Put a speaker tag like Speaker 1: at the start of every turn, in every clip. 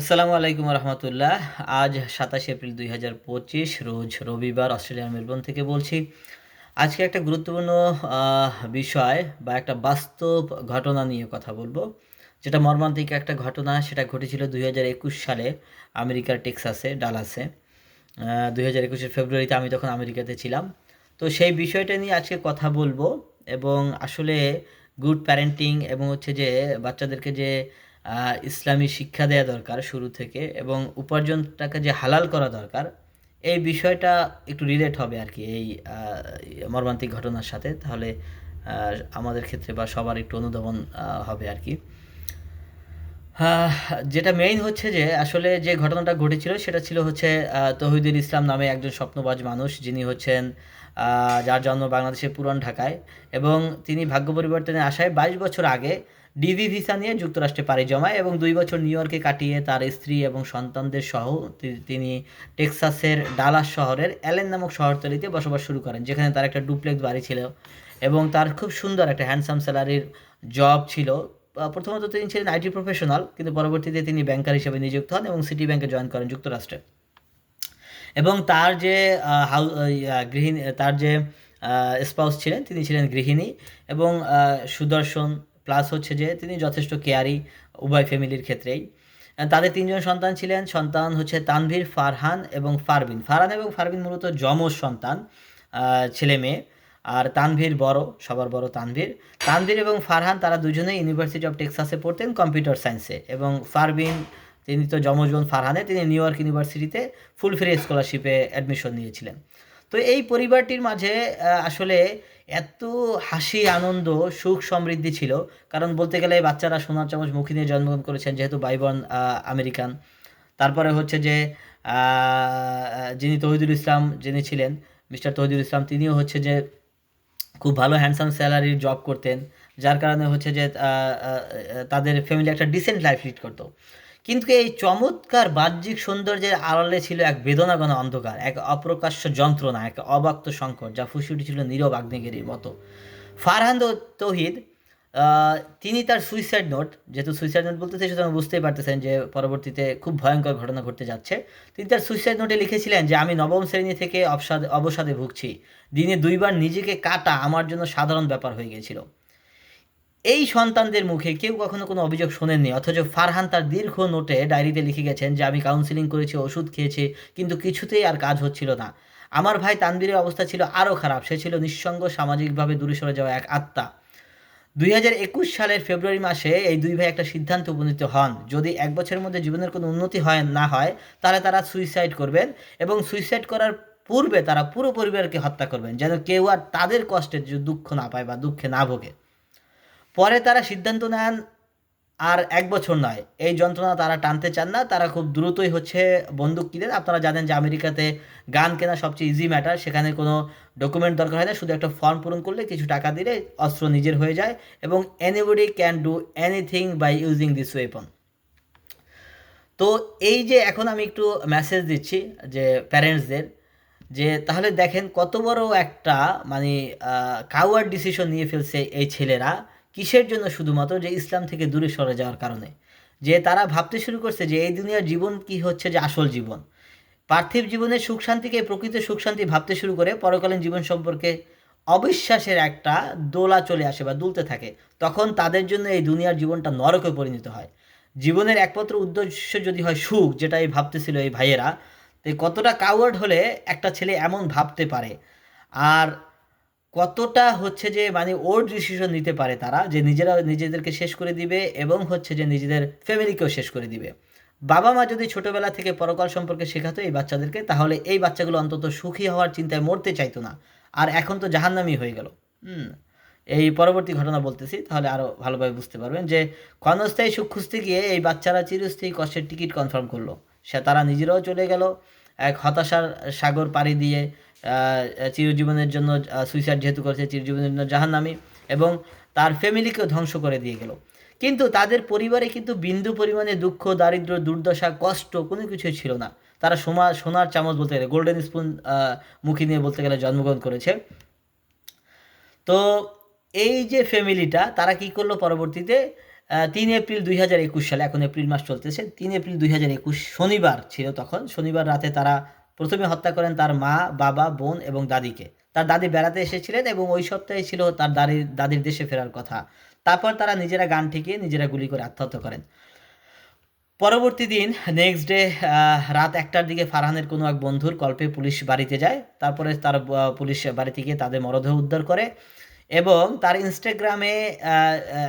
Speaker 1: আসসালামু আলাইকুম রহমতুল্লাহ। আজ সাতাশে এপ্রিল দুই হাজার পঁচিশ, রোজ রবিবার অস্ট্রেলিয়ার মেলবোর্ন থেকে বলছি। আজকে একটা গুরুত্বপূর্ণ বিষয় বা একটা বাস্তব ঘটনা নিয়ে কথা বলব। যেটা মর্মান্তিক একটা ঘটনা, সেটা ঘটেছিল দুই হাজার একুশ সালে আমেরিকার টেক্সাসে, ডালাসে। দুই হাজার একুশের ফেব্রুয়ারিতে আমি তখন আমেরিকাতে ছিলাম। তো সেই বিষয়টা নিয়ে আজকে কথা বলব এবং আসলে গুড প্যারেন্টিং এবং হচ্ছে যে বাচ্চাদেরকে যে ইসলামী শিক্ষা দেওয়া দরকার শুরু থেকে এবং উপার্জনটাকে যে হালাল করা দরকার, এই বিষয়টা একটু রিলেট হবে আর কি এই মর্মান্তিক ঘটনার সাথে। তাহলে আমাদের ক্ষেত্রে বা সবার একটু অনুধাবন হবে আর কি যেটা মেইন হচ্ছে যে আসলে যে ঘটনাটা ঘটেছিল সেটা ছিল হচ্ছে তৌহিদুল ইসলাম নামে একজন স্বপ্নবাজ মানুষ যিনি হচ্ছেন যার জন্ম বাংলাদেশের পুরান ঢাকায় এবং তিনি ভাগ্য পরিবর্তনে আসায় বাইশ বছর আগে ডিভি ভিসা নিয়ে যুক্তরাষ্ট্রে পাড়ি জমায় এবং দুই বছর নিউ ইয়র্কে কাটিয়ে তার স্ত্রী এবং সন্তানদের সহ তিনি টেক্সাসের ডালাস শহরের অ্যালেন নামক শহরতলিতে বসবাস শুরু করেন, যেখানে তার একটা ডুপ্লেক্স বাড়ি ছিল এবং তার খুব সুন্দর একটা হ্যান্ডসাম স্যালারির জব ছিল। প্রথমত তিনি ছিলেন আইটি প্রফেশনাল, কিন্তু পরবর্তীতে তিনি ব্যাংকার হিসেবে নিযুক্ত হন এবং সিটি ব্যাংকে জয়েন করেন যুক্তরাষ্ট্রে। এবং তার যে হাউ গৃহিণী, তার যে স্পাউস ছিলেন, তিনি ছিলেন গৃহিণী এবং সুদর্শন, প্লাস হচ্ছে যে তিনি যথেষ্ট কেয়ারি উভয় ফ্যামিলির ক্ষেত্রেই। তাদের তিনজন সন্তান ছিলেন, সন্তান হচ্ছে তানভীর, ফারহান এবং ফারবিন। ফারহান এবং ফারবিন মূলত যমজ সন্তান ছেলে মেয়ে আর তানভীর বড়, সবার বড় তানভীর। তানভীর এবং ফারহান, তারা দুজনেই ইউনিভার্সিটি অফ টেক্সাসে পড়তেন কম্পিউটার সায়েন্সে এবং ফারবিন, তিনি তো যমজ বোন ফারহানে তিনি নিউ ইয়র্ক ইউনিভার্সিটিতে ফুল ফ্রি স্কলারশিপে অ্যাডমিশন নিয়েছিলেন। তো এই পরিবারটির মাঝে আসলে এত হাসি, আনন্দ, সুখ, সমৃদ্ধি ছিল। কারণ বলতে গেলে বাচ্চারা সোনার চামচ মুখী নিয়ে জন্মগ্রহণ করেছেন, যেহেতু বাইবন আমেরিকান। তারপরে হচ্ছে যে যিনি তহিদুল ইসলাম, যিনি ছিলেন, মিস্টার তহিদুল ইসলাম, তিনিও হচ্ছে যে খুব ভালো হ্যান্ডসাম স্যালারির জব করতেন, যার কারণে হচ্ছে যে তাদের ফ্যামিলি একটা ডিসেন্ট লাইফ লিড করতো। কিন্তু এই চমৎকার বাহ্যিক সৌন্দর্যের আড়ালে ছিল এক বেদনাগণ অন্ধকার, এক অপ্রকাশ্য যন্ত্রণা, এক অবাক্ত সংকট, যা ফুসে উঠেছিল নীরব আগ্নেগিরির মতো। ফারহান তো- তৌহিদ তিনি তার সুইসাইড নোট যেহেতু সুইসাইড নোট বলতেছে সুতরাং বুঝতেই পারতেছেন যে পরবর্তীতে খুব ভয়ঙ্কর ঘটনা ঘটতে যাচ্ছে। তিনি তার সুইসাইড নোটে লিখেছিলেন যে, আমি নবম শ্রেণি থেকে অবসাদে অবসাদে ভুগছি। দিনে দুইবার নিজেকে কাটা আমার জন্য সাধারণ ব্যাপার হয়ে গিয়েছিল এই সন্তানদের মুখে কেউ কখনো কোনো অভিযোগ শোনেননি। অথচ ফারহান তার দীর্ঘ নোটে ডায়েরিতে লিখে গেছেন যে, আমি কাউন্সিলিং করেছি, ওষুধ খেয়েছি, কিন্তু কিছুতেই আর কাজ হচ্ছিল না। আমার ভাই তানবীরের অবস্থা ছিল আরও খারাপ। সে ছিল নিঃসঙ্গ, সামাজিকভাবে দূরে সরে যাওয়া এক আত্মা। দুই হাজার একুশ সালের ফেব্রুয়ারি মাসে এই দুই ভাই একটা সিদ্ধান্তে উপনীত হন। যদি এক বছরের মধ্যে জীবনের কোনো উন্নতি হয়, না হয়, তাহলে তারা সুইসাইড করবেন এবং সুইসাইড করার পূর্বে তারা পুরো পরিবারকে হত্যা করবেন, যেন কেউ আর তাদের কষ্টের দুঃখ না পায় বা দুঃখে না ভোগে। পরে তারা সিদ্ধান্ত নেন আর এক বছর নয়। এই যন্ত্রণা তারা টানতে চান না। তারা খুব দ্রুতই হচ্ছে বন্দুক কিনেন আপনারা জানেন যে আমেরিকাতে গান কেনা সবচেয়ে ইজি ম্যাটার সেখানে কোনো ডকুমেন্ট দরকার হয় না। শুধু একটা ফর্ম পূরণ করলে কিছু টাকা দিলে অস্ত্র নিজের হয়ে যায় এবং anybody can do anything by using this weapon তো এই যে এখন আমি একটু মেসেজ দিচ্ছি যে প্যারেন্টসদের যে তাহলে দেখেন কত বড় একটা মানে কাওয়ার ডিসিশন নিয়ে ফেলছে এই ছেলেরা। কিসের জন্য শুধুমাত্র যে ইসলাম থেকে দূরে সরে যাওয়ার কারণে? যে তারা ভাবতে শুরু করছে যে এই দুনিয়ার জীবন কি হচ্ছে যে আসল জীবন? পার্থিব জীবনের সুখ শান্তিকে, প্রকৃত সুখ শান্তি ভাবতে শুরু করে পরকালীন জীবন সম্পর্কে অবিশ্বাসের একটা দোলা চলে আসে বা দুলতে থাকে। তখন তাদের জন্য এই দুনিয়ার জীবনটা নরকে পরিণত হয়। জীবনের একমাত্র উদ্দেশ্য যদি হয় সুখ যেটা এই ভাবতেছিল এই ভাইয়েরা, তো কতটা কাওয়ার্ড হলে একটা ছেলে এমন ভাবতে পারে? আর কতটা হচ্ছে যে মানে ওর ডিসিশন নিতে পারে তারা, যে নিজেরা নিজেদেরকে শেষ করে দিবে এবং হচ্ছে যে নিজেদের ফ্যামিলিকেও শেষ করে দিবে। বাবা মা যদি ছোটবেলা থেকে পরকাল সম্পর্কে শেখাতো এই বাচ্চাদেরকে, তাহলে এই বাচ্চাগুলো অন্তত সুখী হওয়ার চিন্তায় মরতে চাইতো না। আর এখন তো জাহান্নামি হয়ে গেল। হুম, এই পরবর্তী ঘটনা বলতেছি, তাহলে আরও ভালোভাবে বুঝতে পারবেন যে, ক্ষণস্থায়ী সুখ খুঁজতে গিয়ে এই বাচ্চারা চিরস্থায়ী কষ্টের টিকিট কনফার্ম করল। সে, তারা নিজেরাও চলে গেল এক হতাশার সাগর পাড়ি দিয়ে চিরজীবনের জন্য সুইসাইড যেহেতু করেছে, চিরজীবনের জন্য জাহান্নামি এবং তার ফ্যামিলিকেও ধ্বংস করে দিয়ে গেল। কিন্তু তাদের পরিবারে কিন্তু বিন্দু পরিমাণে দুঃখ, দারিদ্র, দুর্দশা, কষ্ট কোনো কিছুই ছিল না। তারা সোমা, সোনার চামচ বলতে গেলে গোল্ডেন স্পুন মুখী নিয়ে বলতে গেলে জন্মগ্রহণ করেছে। তো এই যে ফ্যামিলিটা তারা কি করল পরবর্তীতে? তিন এপ্রিল দুই হাজার একুশ সালে, এখন এপ্রিল মাস চলতেছে, তিন এপ্রিল দুই হাজার একুশ শনিবার ছিল তখন, শনিবার রাতে তারা প্রথমে হত্যা করেন তার মা, বাবা, বোন এবং দাদিকে। তার দাদি বেড়াতে এসেছিলেন এবং ওই সপ্তাহে ছিল তার দাদির দাদির দেশে ফেরার কথা। তারপর তারা নিজেরা গান ঠেকিয়ে নিজেরা গুলি করে আত্মহত্যা করেন। পরবর্তী দিন নেক্সট ডে রাত একটার দিকে ফারহানের কোনো এক বন্ধুর কল্পে পুলিশ বাড়িতে যায়। তারপরে তার পুলিশ বাড়ি থেকে তাদের মরদেহ উদ্ধার করে। এবং তার ইনস্টাগ্রামে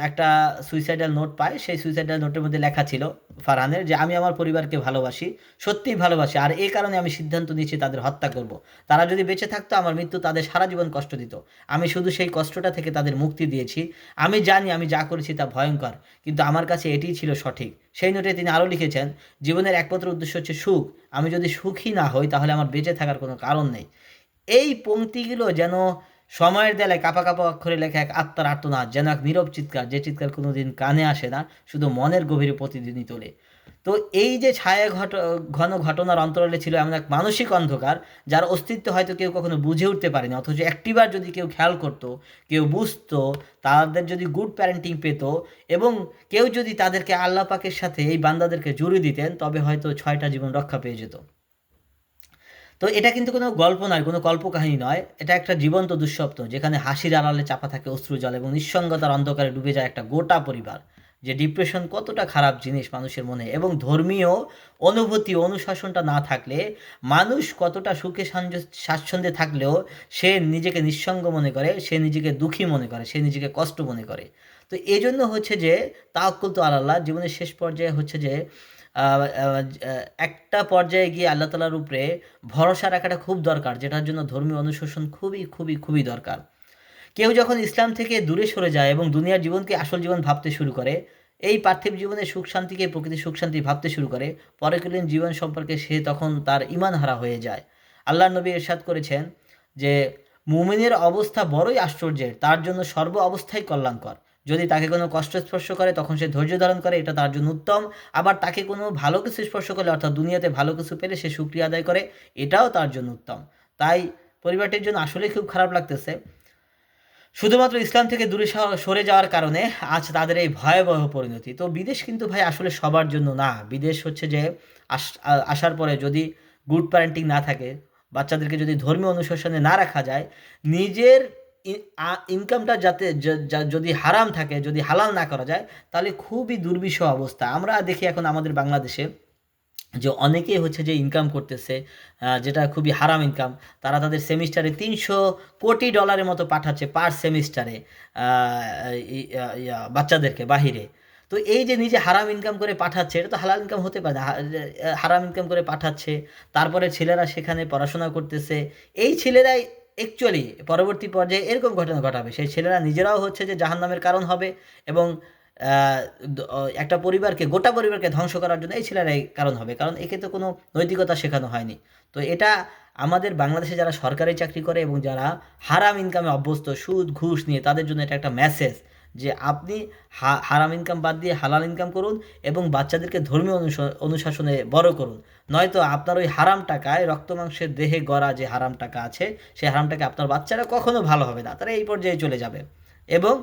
Speaker 1: একটা সুইসাইডাল নোট পায়। সেই সুইসাইডাল নোটের মধ্যে লেখা ছিল ফারহানের যে, আমি আমার পরিবারকে ভালোবাসি, সত্যিই ভালোবাসি, আর এই কারণে আমি সিদ্ধান্ত নিয়েছি তাদের হত্যা করব। তারা যদি বেঁচে থাকতো, আমার মৃত্যু তাদের সারা জীবন কষ্ট দিত। আমি শুধু সেই কষ্টটা থেকে তাদের মুক্তি দিয়েছি। আমি জানি আমি যা করেছি তা ভয়ঙ্কর, কিন্তু আমার কাছে এটিই ছিল সঠিক। সেই নোটে তিনি আরও লিখেছেন, জীবনের একমাত্র উদ্দেশ্য হচ্ছে সুখ। আমি যদি সুখী না হই, তাহলে আমার বেঁচে থাকার কোনো কারণ নেই। এই পংক্তিগুলো যেন সময়ের দেলায় কাপা কাপা অক্ষরে লেখা এক আত্মার আর্তনাদ, যেন এক নীরব চিৎকার, যে চিৎকার কোনোদিন কানে আসে না, শুধু মনের গভীরে প্রতিদিনই তোলে। তো এই যে ছায়া ঘট, ঘন ঘটনার অন্তরালে ছিল এমন এক মানসিক অন্ধকার, যার অস্তিত্ব হয়তো কেউ কখনো বুঝে উঠতে পারেনি, অথচ একটিবার যদি কেউ খেয়াল করতো, কেউ বুঝতো, তাদের যদি গুড প্যারেন্টিং পেত, এবং কেউ যদি তাদেরকে আল্লাহ পাকের সাথে এই বান্দাদেরকে জুড়ে দিতেন, তবে হয়তো ছয়টা জীবন রক্ষা পেয়ে যেত। তো এটা কিন্তু কোনো গল্প নয়, কোনো কল্পকাহিনী নয়। এটা একটা জীবন্ত দুঃস্বপ্ন, যেখানে হাসির আড়ালে চাপা থাকে অশ্রু জল এবং নিঃসঙ্গতার অন্ধকারে ডুবে যায় একটা গোটা পরিবার, যে ডিপ্রেশন কতটা খারাপ জিনিস মানুষের মনে এবং ধর্মীয় অনুভূতি অনুশাসনটা না থাকলে, মানুষ কতটা সুখে স্বাচ্ছন্দ্যে থাকলেও সে নিজেকে নিঃসঙ্গ মনে করে, সে নিজেকে দুঃখী মনে করে, সে নিজেকে কষ্ট মনে করে। তো এই জন্য হচ্ছে যে তাওকুল তো আল্লাহ জীবনের শেষ পর্যায়ে হচ্ছে যে একটা পর্যায়ে গিয়ে আল্লাহ তালার উপরে ভরসা রাখাটা খুব দরকার, যেটার জন্য ধর্মীয় অনুশাসন খুবই খুবই খুবই দরকার। কেউ যখন ইসলাম থেকে দূরে সরে যায় এবং দুনিয়ার জীবনকে আসল জীবন ভাবতে শুরু করে, এই পার্থিব জীবনের সুখ শান্তিকে প্রকৃতির সুখ শান্তি ভাবতে শুরু করে পরকালীন জীবন সম্পর্কে সে তখন তার ইমান হারা হয়ে যায়। আল্লাহ নবী এরশাদ করেছেন যে, মুমিনের অবস্থা বড়ই আশ্চর্যের, তার জন্য সর্ব অবস্থাই কল্যাণকর। যদি তাকে কোনো কষ্ট স্পর্শ করে, তখন সে ধৈর্য ধারণ করে, এটা তার জন্য উত্তম। আবার তাকে কোনো ভালো কিছু স্পর্শ করলে, অর্থাৎ দুনিয়াতে ভালো কিছু পেলে, সে সুক্রিয়া আদায় করে, এটাও তার জন্য উত্তম। তাই পরিবারটির জন্য আসলে খুব খারাপ লাগতেছে। শুধুমাত্র ইসলাম থেকে দূরে সরে যাওয়ার কারণে আজ তাদের এই ভয়াবহ পরিণতি। তো বিদেশ কিন্তু ভাই আসলে সবার জন্য না। বিদেশ হচ্ছে যে আসার পরে যদি গুড প্যারেন্টিং না থাকে, বাচ্চাদেরকে যদি ধর্মীয় অনুশাসনে না রাখা যায়, নিজের ইনকামটা যাতে যদি হারাম থাকে, যদি হালাল না করা যায়, তাহলে খুবই দুর্বিষহ অবস্থা। আমরা দেখি এখন আমাদের বাংলাদেশে যে অনেকে হচ্ছে যে ইনকাম করতেছে যেটা খুবই হারাম ইনকাম তারা তাদের সেমিস্টারে তিনশো কোটি ডলারের মতো পাঠাচ্ছে পার সেমিস্টারে বাচ্চাদেরকে বাহিরে। তো এই যে নিজে হারাম ইনকাম করে পাঠাচ্ছে, এটা তো হালাল ইনকাম হতে পারে হারাম ইনকাম করে পাঠাচ্ছে, তারপরে ছেলেরা সেখানে পড়াশোনা করতেছে, এই ছেলেরাই অ্যাকচুয়ালি পরবর্তী পর্যায়ে এরকম ঘটনা ঘটাবে। সেই ছেলেরা নিজেরাও হচ্ছে যে জাহান্নামের কারণ হবে এবং একটা পরিবারকে, গোটা পরিবারকে ধ্বংস করার জন্য এই ছেলেরাই কারণ হবে। কারণ একে তো কোনো নৈতিকতা শেখানো হয়নি। তো এটা আমাদের বাংলাদেশে যারা সরকারি চাকরি করে এবং যারা হারাম ইনকামে অভ্যস্ত, সুদ, ঘুষ নিয়ে তাদের জন্য এটা একটা মেসেজ যে আপনি হারাম ইনকাম বাদ দিয়ে হালাল ইনকাম করুন এবং বাচ্চাদেরকে ধর্মীয় অনুশ- অনুশাসনে বড় করুন। নয়তো আপনার ওই হারাম টাকায় রক্ত মাংসের দেহে গড়া যে হারাম টাকা আছে সেই হারাম টাকা আপনার বাচ্চারা কখনো ভালো হবে না, তারা এই পর্যায়ে চলে যাবে। এবং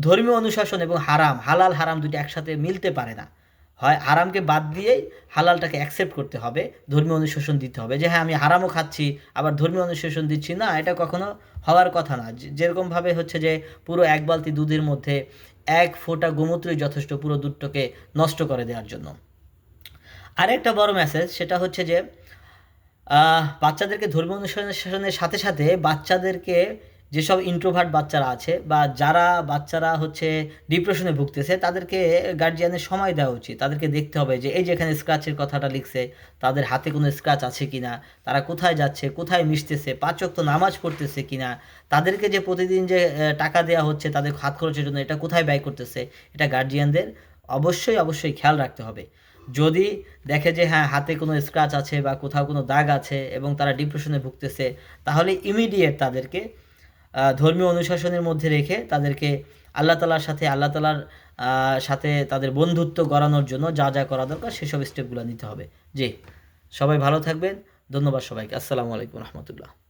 Speaker 1: ধর্মীয় অনুশাসন এবং হারাম, হালাল হারাম দুটি একসাথে মিলতে পারে না। হয়, হারামকে বাদ দিয়েই হালালটাকে অ্যাকসেপ্ট করতে হবে, ধর্মীয় অনুশাসন দিতে হবে। যে হ্যাঁ আমি হারামও খাচ্ছি, আবার ধর্মীয় অনুশাসন দিচ্ছি, না, এটা কখনো হওয়ার কথা না। যেরকমভাবে হচ্ছে যে পুরো এক বালতি দুধের মধ্যে এক ফোঁটা গোমূত্রই যথেষ্ট পুরো দুধটাকে নষ্ট করে দেওয়ার জন্য। আরেকটা বড় মেসেজ সেটা হচ্ছে যে বাচ্চাদেরকে ধর্মীয় অনুশাসনের সাথে সাথে বাচ্চাদেরকে যেসব ইন্ট্রোভার্ট বাচ্চারা আছে বা যারা বাচ্চারা হচ্ছে ডিপ্রেশনে ভুগতেছে, তাদেরকে গার্জিয়ানের সময় দেওয়া উচিত। তাদেরকে দেখতে হবে যে, এই যে এখানে স্ক্র্যাচের কথাটা লিখছে, তাদের হাতে কোনো স্ক্র্যাচ আছে কিনা, তারা কোথায় যাচ্ছে, কোথায় মিশতেছে পাঁচক তো নামাজ পড়তেছে কি না তাদেরকে যে প্রতিদিন যে টাকা দেওয়া হচ্ছে, তাদের হাত খরচের জন্য এটা কোথায় ব্যয় করতেছে, এটা গার্জিয়ানদের অবশ্যই অবশ্যই খেয়াল রাখতে হবে। যদি দেখে যে হ্যাঁ হাতে কোনো স্ক্র্যাচ আছে বা কোথাও কোনো দাগ আছে এবং তারা ডিপ্রেশনে ভুগতেছে, তাহলে ইমিডিয়েট তাদেরকে ধর্মীয় অনুশাসনের মধ্যে রেখে তাদেরকে আল্লাহ তালার সাথে, আল্লাহ তালার সাথে তাদের বন্ধুত্ব গড়ানোর জন্য যা যা করা দরকার সেসব স্টেপগুলো নিতে হবে। জি, সবাই ভালো থাকবেন। ধন্যবাদ সবাইকে। আসসালামু আলাইকুম রহমতুল্লাহ।